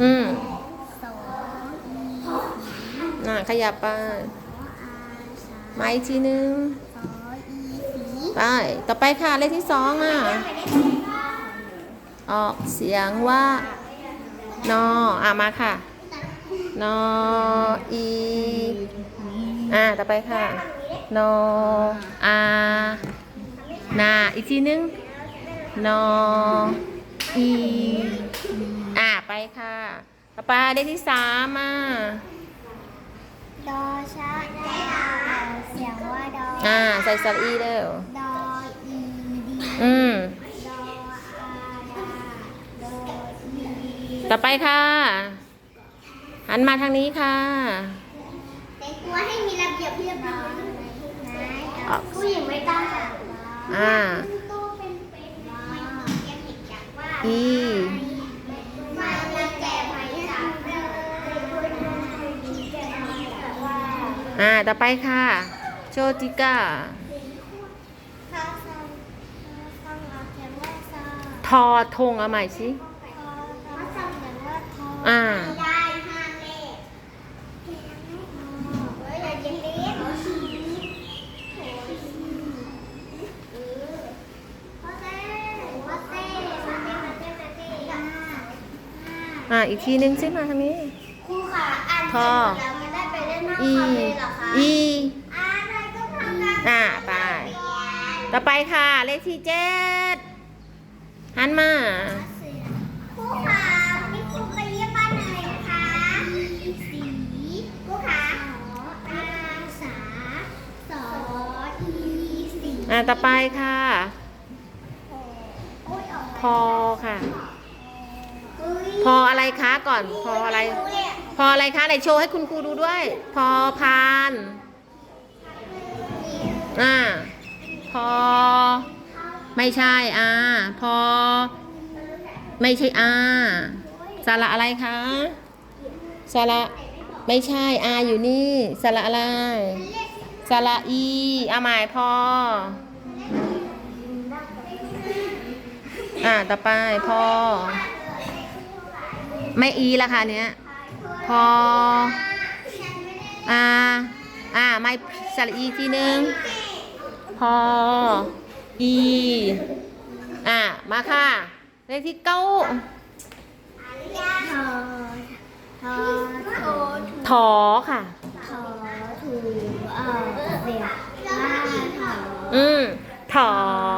อืมสองน่ะขยับไปอาสามาอีกทีนึงไป ต่อไปค่ะเลขที่สองอะ ออกเสียงว่า นอ อะมาค่ะ นอ อี อะต่อไปค่ะ นอ อา นา อีกทีนึง นอ อีอะไปค่ะต่อไปเลขที่สามอะดอชะดาเสียงว่าดออ่าใส่สระอีเด้อดออีดีอืมดออาดาดออีต่อไปค่ะหันมาทางนี้ค่ะแต่งตัวให้มีระเบียบเรียบร้อยนะผู้หญิงไม่ต้องค่ะอ่า ตู้เป็นเป็นไม่เรียนเห็นจากว่า อีมอ่า ต่อไปค่ะ โชติก้าข้าวซองข้าวซองเราเขียนว่าซองทอทงเอาใหม่สิ ข้าวซองเขียนว่าทอง อ่า ได้ห้าเลขเฮ้ยอย่าเย็นเล็กโอ้ยพ่อเต้พ่อเต้มาเต้มาเต้มาเต้อ่า อ่าอีกทีนึงสิมาทางนี้ ครูค่ะอ่านทอเสร็จแล้วไม่ได้ไปเล่นน้ำอีคาเฟ่เหรอคะอี อ่านอะไรก็ทำได้อ่าไป ต่อไปค่ะ เลขที่เจ็ดหันมา ครูค่ะวันนี้ครูไปเยี่ยมบ้านอะไรนะคะสีครูค่ะอาสาสออีสีอ่าต่อไปค่ะ โอ้ยออกพอค่ะเฮ้ยพอ ออะไรคะก่อน พออะไร พออะไรคะไหนโชว์ให้คุณครูดูด้วย พอพานอ่าพอ ไม่ใช่อ่าพอ ไม่ใช่อ่าสระอะไรคะสระไม่ใช่อาอยู่นี่สระอะไรสระอีอาหม่พออ่าต่อไปพอ ไม่อีละค่ะเนี้ย พอ อ่า อ่า ไม่สระอีทีนึง พอ อี อ่า มาค่ะ เลขที่เก้าทอทอค่ะทอถูเอ่อเดี๋ยวอืมถอทอ